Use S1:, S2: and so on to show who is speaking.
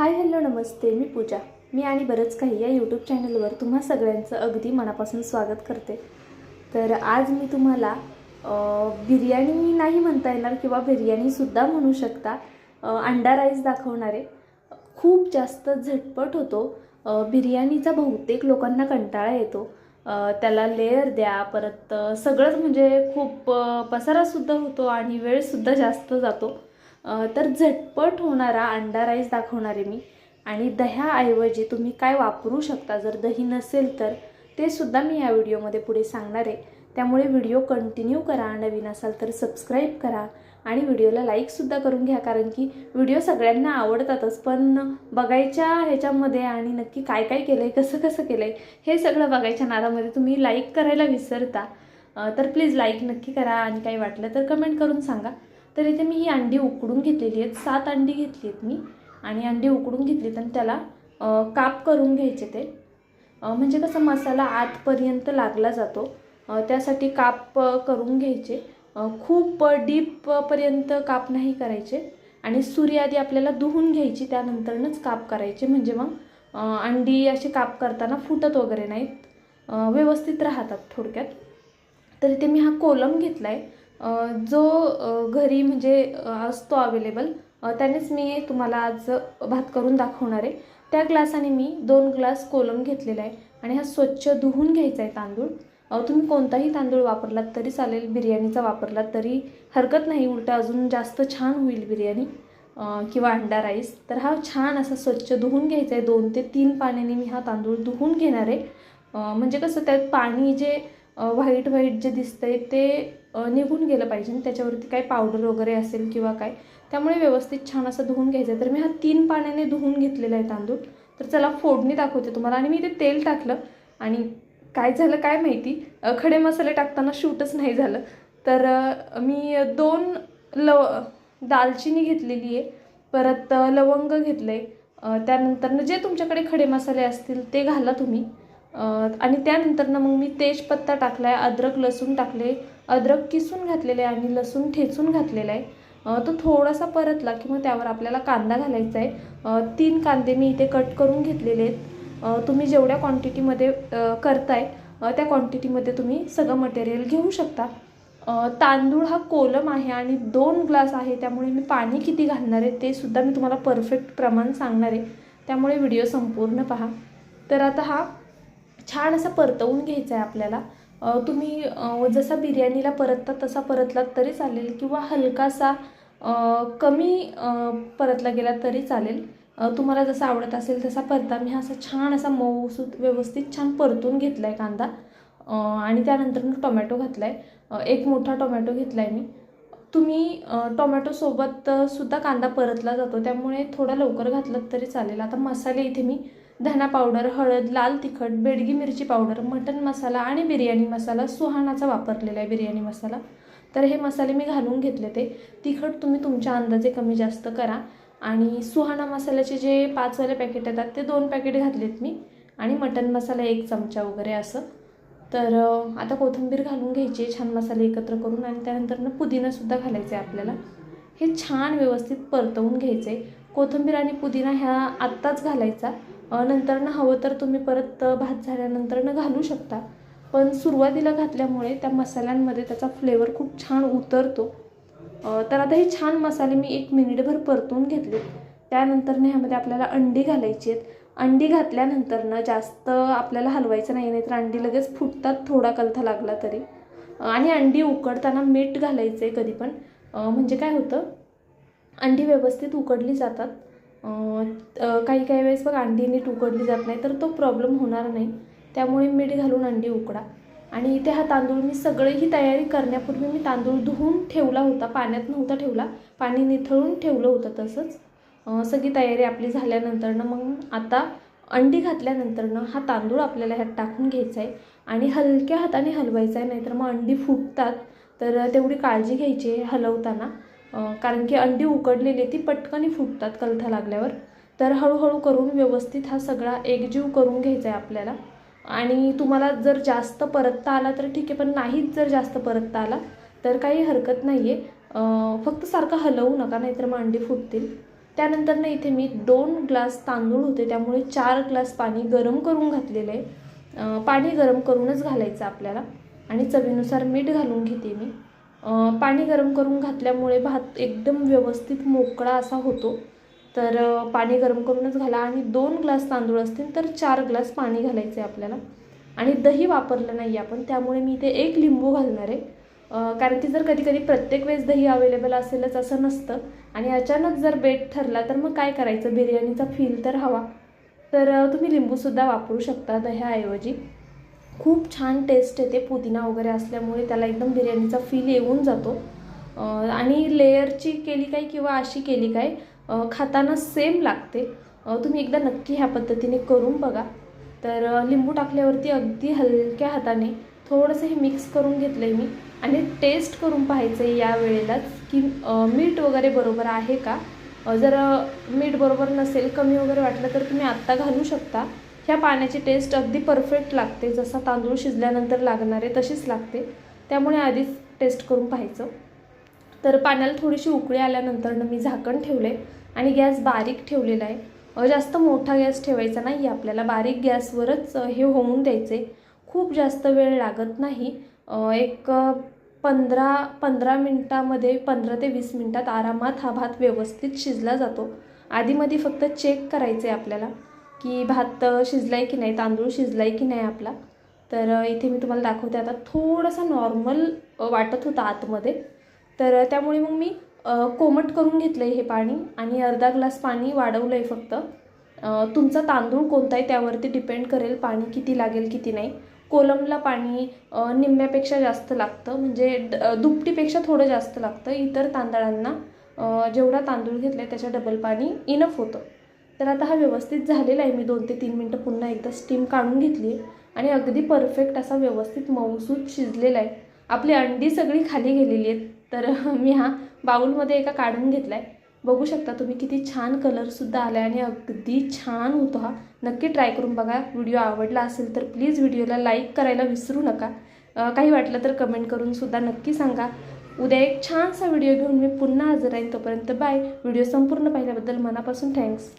S1: Hi hello नमस्ते मी पूजा. मी आणि बरंच काही या यूट्यूब चॅनलवर तुम्हा सगळ्यांचं अगदी मनापासून स्वागत करते. तर आज मी तुम्हाला बिर्याणी नाही म्हणता येणार किंवा बिर्याणीसुद्धा म्हणू शकता अंडा राईस दाखवणारे खूप जास्त झटपट होतो. बिर्याणीचा बहुतेक लोकांना कंटाळा येतो. त्याला लेअर द्या परत सगळंच म्हणजे खूप पसारासुद्धा होतो आणि वेळसुद्धा जास्त जातो. तर झटपट होणारा अंडा राईस दाखवणार आहे मी. आणि दह्याऐवजी तुम्ही काय वापरू शकता जर दही नसेल तर ते सुद्धा मी या व्हिडिओमध्ये पुढे सांगणार आहे. त्यामुळे व्हिडिओ कंटिन्यू करा नवीन असाल तर सबस्क्राईब करा आणि व्हिडिओला लाईकसुद्धा करून घ्या कारण की व्हिडिओ सगळ्यांना आवडतातच. पण बघायच्या ह्याच्यामध्ये आणि नक्की काय काय केलं आहे कसं कसं केलं आहे हे सगळं बघायच्या नादामध्ये तुम्ही लाईक करायला विसरता. तर प्लीज लाईक नक्की करा आणि काही वाटलं तर कमेंट करून सांगा. तर इथे मी ही अंडी उकडून घेतलेली आहेत. सात अंडी घेतली आहेत मी. आणि अंडी उकडून घेतलीत आणि त्याला काप करून घ्यायचे ते. म्हणजे कसं मसाला आतपर्यंत लागला जातो. त्यासाठी काप करून घ्यायचे. खूप डीपपर्यंत काप नाही करायचे. आणि सुरी आधी आपल्याला धुवून घ्यायची त्यानंतरनंच काप करायचे. म्हणजे मग अंडी असे काप करताना फुटत वगैरे नाहीत. व्यवस्थित राहतात थोडक्यात. तर इथे मी हा कोलम घेतला आहे जो घरी म्हणजे असतो अवेलेबल त्यानेच मी तुम्हाला आज भात करून दाखवणार आहे. त्या ग्लासाने मी दोन ग्लास कोलम घेतलेला आहे आणि हा स्वच्छ धुवून घ्यायचा आहे तांदूळ. तुम्ही कोणताही तांदूळ वापरलात तरी चालेल बिर्याणीचा वापरलात तरी हरकत नाही उलटा अजून जास्त छान होईल बिर्याणी किंवा अंडा राईस. तर हा छान असा स्वच्छ धुवून घ्यायचा आहे. दोन ते तीन पाण्याने मी हा तांदूळ धुवून घेणार आहे. म्हणजे कसं त्यात पाणी जे व्हाईट व्हाईट जे दिसतंय ते निघून गेलं पाहिजे आणि त्याच्यावरती काय पावडर वगैरे असेल किंवा काय त्यामुळे व्यवस्थित छान असं धुवून घ्यायचं आहे तर मी हा तीन पाण्याने धुवून घेतलेला आहे तांदूळ. तर चला फोडणी दाखवते तुम्हाला. आणि मी ते तेल टाकलं. आणि काय झालं काय माहिती? खडे मसाले टाकताना शूटच नाही झालं. तर मी दोन लव दालचिनी घेतलेली आहे. परत लवंग घेतलं आहे त्यानंतरनं जे तुमच्याकडे खडे मसाले असतील ते घाला तुम्ही. आणि आणि त्यानंतरनं मग मी तेजपत्ता टाकला आहे अद्रक लसूण टाकले. अद्रक किसून घातलेले आहे आणि लसूण ठेचून घातलेला आहे. तो थोडासा परतला की मग त्यावर आपल्याला कांदा घालायचा आहे. तीन कांदे मी इथे कट करून घेतलेले आहेत. तुम्ही जेवढ्या क्वांटिटीमध्ये करताय त्या क्वांटिटीमध्ये तुम्ही सगळं मटेरियल घेऊ शकता. तांदूळ हा कोलम आहे आणि दोन ग्लास आहे त्यामुळे मी पाणी किती घालणार आहे ते सुद्धा मी तुम्हाला परफेक्ट प्रमाण सांगणार आहे. त्यामुळे व्हिडिओ संपूर्ण पहा. तर आता हा छान असा परतवून घ्यायचा आहे आपल्याला. तुम्ही जसा बिर्याणीला परतता तसा परतलात तरी चालेल किंवा हलकासा कमी परतला गेला तरी चालेल. तुम्हाला जसा आवडत असेल तसा परता. मी असा छान असा मऊ व्यवस्थित छान परतून घेतला आहे कांदा आणि त्यानंतर मी टोमॅटो घातला आहे एक मोठा टोमॅटो घेतला आहे मी. तुम्ही टोमॅटोसोबत सुद्धा कांदा परतला जातो. त्यामुळे थोडा लवकर घातलात तरी चालेल. आता मसाले इथे मी धना पावडर हळद लाल तिखट बेडगी मिरची पावडर मटन मसाला आणि बिर्याणी मसाला सुहाणाचा वापरलेला आहे बिर्याणी मसाला. तर हे मसाले मी घालून घेतले ते. तिखट तुम्ही तुमच्या अंदाजे कमी जास्त करा. आणि सुहाणा मसाल्याचे जे पाचवाले पॅकेट येतात ते दोन पॅकेट घातलेत मी. आणि मटन मसाला एक चमचा वगैरे असं. तर आता कोथिंबीर घालून घ्यायची आहे छान मसाले एकत्र करून. आणि त्यानंतरनं पुदिनासुद्धा घालायचा आहे आपल्याला. हे छान व्यवस्थित परतवून घ्यायचं आहे कोथिंबीर आणि पुदिना ह्या आत्ताच घालायचा. नंतर नंतरनं हवं तर तुम्ही परत भात भात झाल्यानंतरनं घालू शकता. पण सुरुवातीला घातल्यामुळे त्या मसाल्यांमध्ये त्याचा फ्लेवर खूप छान उतरतो. तर आता हे छान मसाले मी एक मिनिटभर परतून घेतले. त्यानंतरनं ह्यामध्ये आपल्याला अंडी घालायची आहेत. अंडी घातल्यानंतरनं जास्त आपल्याला हलवायचं नाही नाहीतर अंडी लगेच फुटतात थोडा कलथा लागला तरी. आणि अंडी उकडताना मीठ घालायचं आहे कधी पण म्हणजे काय होतं? अंडी व्यवस्थित उकडली जातात. काही काही वेळेस बघ अंडी नीट उकडली जात नाही तर तो प्रॉब्लेम होणार नाही. त्यामुळे मीठ घालून अंडी उकडा. आणि इथे हा तांदूळ मी सगळी ही तयारी करण्यापूर्वी मी तांदूळ धुवून ठेवला होता पाण्यात नव्हता ठेवला पाणी निथळून ठेवलं होतं तसंच. सगळी तयारी आपली झाल्यानंतरनं मग आता अंडी घातल्यानंतरनं हा तांदूळ आपल्याला ह्यात टाकून घ्यायचा आहे आणि हलक्या हाताने हलवायचा आहे नाहीतर मग अंडी फुटतात. तर तेवढी काळजी घ्यायची आहे हलवताना. कारण की अंडी उकडलेली आहे ती पटकन फुटतात कलथा लागल्यावर. तर हळूहळू करून व्यवस्थित हा सगळा एकजीव करून घ्यायचा आहे आपल्याला. आणि तुम्हाला जर जास्त परतता आला तर ठीक आहे पण नाहीच जर जास्त परतता आला तर काही हरकत नाही आहे फक्त सारखं हलवू नका नाहीतर मग अंडी फुटतील. त्यानंतर ना इथे मी दोन ग्लास तांदूळ होते त्यामुळे चार ग्लास पाणी गरम करून घातलेलं आहे. पाणी गरम करूनच घालायचं आपल्याला. आणि चवीनुसार मीठ घालून घेते मी. पाणी गरम करून घातल्यामुळे भात एकदम व्यवस्थित मोकळा असा होतो. तर पाणी गरम करूनच घाला आणि दोन ग्लास तांदूळ असतील तर चार ग्लास पाणी घालायचं आहे आपल्याला. आणि दही वापरलं नाही आपण त्यामुळे मी इथे एक लिंबू घालणार आहे. कारण की जर कधी कधी प्रत्येक वेळेस दही अवेलेबल असेलच असं नसतं आणि अचानक जर बेट ठरला तर मग काय करायचं? बिर्याणीचा फील तर हवा. तर तुम्ही लिंबूसुद्धा वापरू शकता दह्याऐवजी. खूप छान टेस्ट येते पुदिना वगैरे असल्यामुळे त्याला एकदम बिर्याणीचा फील येऊन जातो. आणि लेयरची केली काय किंवा अशी केली काय खाताना सेम लागते. तुम्ही एकदा नक्की ह्या पद्धतीने करून बघा. तर लिंबू टाकल्यावरती अगदी हलक्या हाताने थोडंसं हे मिक्स करून घेतलं आहे मी. आणि टेस्ट करून पाहायचं आहे या वेळेलाच की मीठ वगैरे बरोबर आहे का? जर मीठ बरोबर नसेल कमी वगैरे वाटलं तर तुम्ही आत्ता घालू शकता. ह्या पाण्याची टेस्ट अगदी परफेक्ट लागते. जसा तांदूळ शिजल्यानंतर लागणारे तशीच लागते. त्यामुळे आधीच टेस्ट करून पाहायचं. तर पाण्याला थोडीशी उकळी आल्यानंतर मी झाकण ठेवले आणि गॅस बारीक ठेवलेला आहे. जास्त मोठा गॅस ठेवायचा नाही. आपल्याला बारीक गॅसवरच हे होऊन द्यायचे खूप जास्त वेळ लागत नाही. एक पंधरा पंधरा मिनटामध्ये पंधरा ते वीस मिनटात आरामात हा भात व्यवस्थित शिजला जातो. आधीमध्ये फक्त चेक करायचं आहे आपल्याला. की भात शिजला आहे की नाही तांदूळ शिजला आहे की नाही आपला तर इथे मी तुम्हाला दाखवते. आता थोडासा नॉर्मल वाटत होता आतमध्ये. तर त्यामुळे मग मी कोमट करून घेतलं आहे हे पाणी आणि अर्धा ग्लास पाणी वाढवलं आहे फक्त तुमचा तांदूळ कोणता आहे त्यावरती डिपेंड करेल पाणी किती लागेल किती नाही. कोलमला पाणी निम्म्यापेक्षा जास्त लागतं म्हणजे ड- दुपटीपेक्षा थोडं जास्त लागतं. इतर तांदळांना जेवढा तांदूळ घेतला आहे त्याच्या डबल पाणी इनफ होतं. तर आता हा व्यवस्थित झालेला आहे. मी दोन ते तीन मिनटं पुन्हा एकदा स्टीम काढून घेतली आहे आणि अगदी परफेक्ट असा व्यवस्थित मऊसूत शिजलेला आहे. आपली अंडी सगळी खाली गेलेली आहेत. तर मी हा बाऊलमध्ये एका काढून घेतला आहे बघू शकता तुम्ही किती छान कलरसुद्धा आला आहे आणि अगदी छान होतो हा. नक्की ट्राय करून बघा. व्हिडिओ आवडला असेल तर प्लीज व्हिडिओला लाईक करायला विसरू नका. काही वाटलं तर कमेंट करूनसुद्धा नक्की सांगा. उद्या एक छानसा व्हिडिओ घेऊन मी पुन्हा हजर राहीन तोपर्यंत बाय व्हिडिओ संपूर्ण पाहिल्याबद्दल मनापासून थँक्स